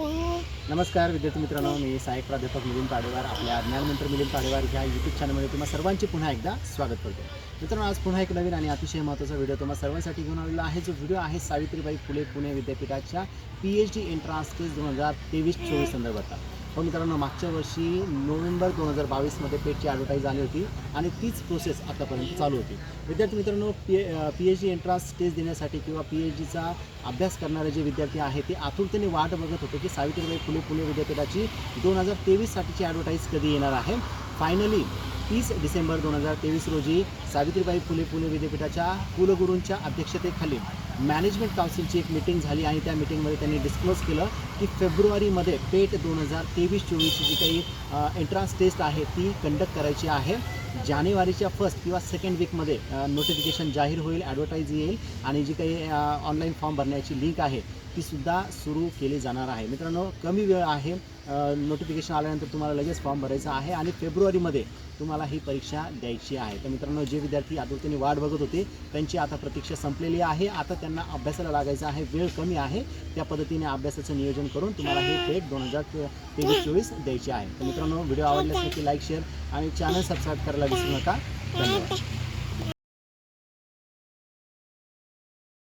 नमस्कार विद्यार्थी मित्रांनो मी सहाय्यक प्राध्यापक मिलिंद पाडेवार आपल्या ज्ञानमंत्र मिलिंद पाडेवार ह्या यूट्यूब चॅनलमध्ये तुम्हाला सर्वांचे पुन्हा एकदा स्वागत करतो. मित्रांनो आज पुन्हा एक नवीन आणि अतिशय महत्त्वाचा व्हिडिओ तुम्हाला सर्वांसाठी घेऊन आलेला आहे. जो व्हिडिओ आहे सावित्रीबाई फुले पुणे विद्यापीठाच्या P H D entrance case दोन हजार तेवीस चोवीस संदर्भात हो मित्रांनो मागच्या वर्षी नोव्हेंबर दोन हजार बावीसमध्ये पेटची ॲडव्हर्टाईज आली होती आणि तीच प्रोसेस आतापर्यंत चालू होती. विद्यार्थी मित्रांनो P P H D entrance test देण्यासाठी किंवा पी एच डीचा अभ्यास करणारे जे विद्यार्थी आहेत ते आतुरतेने वाट बघत होते की सावित्रीबाई फुले पुणे विद्यापीठाची दोन हजार तेवीससाठीची ॲडव्हर्टाईज कधी येणार आहे. फायनली तीस डिसेंबर दोन हजार तेवीस रोजी सावित्रीबाई फुले पुणे विद्यापीठाच्या कुलगुरूंच्या अध्यक्षतेखाली मॅनेजमेंट काउन्सिलची एक मिटिंग झाली आणि त्या मिटिंगमध्ये त्यांनी डिस्क्लोज केलं की फेब्रुवारीमध्ये पेट दोन हजार तेवीस चोवीसची जी काही एंट्रान्स टेस्ट आहे ती कंडक्ट करायची आहे. जानेवारीच्या फर्स्ट किंवा सेकंड वीकमध्ये नोटिफिकेशन जाहीर होईल ॲडव्हर्टाईज येईल आणि जी काही ऑनलाईन फॉर्म भरण्याची लिंक आहे तीसुद्धा सुरू केली जाणार आहे. मित्रांनो कमी वेळ आहे. नोटिफिकेशन आल्यानंतर तुम्हाला लगेच फॉर्म भरायचा आहे आणि फेब्रुवारीमध्ये तुम्हाला ही परीक्षा द्यायची आहे. तर मित्रांनो जे विद्यार्थी आतुरतेने वाट बघत होते त्यांची आता प्रतीक्षा संपलेली आहे. आता त्यांना अभ्यासाला लागायचं आहे. वेळ कमी आहे. त्या पद्धतीने अभ्यासाचं नियोजन करून तुम्हाला हे पेट दोन हजार तेवीस चोवीस द्यायची आहे. तर मित्रांनो व्हिडिओ आवडल्यास नक्की लाईक शेअर आणि चॅनल सबस्क्राईब करायला विसरू नका. धन्यवाद.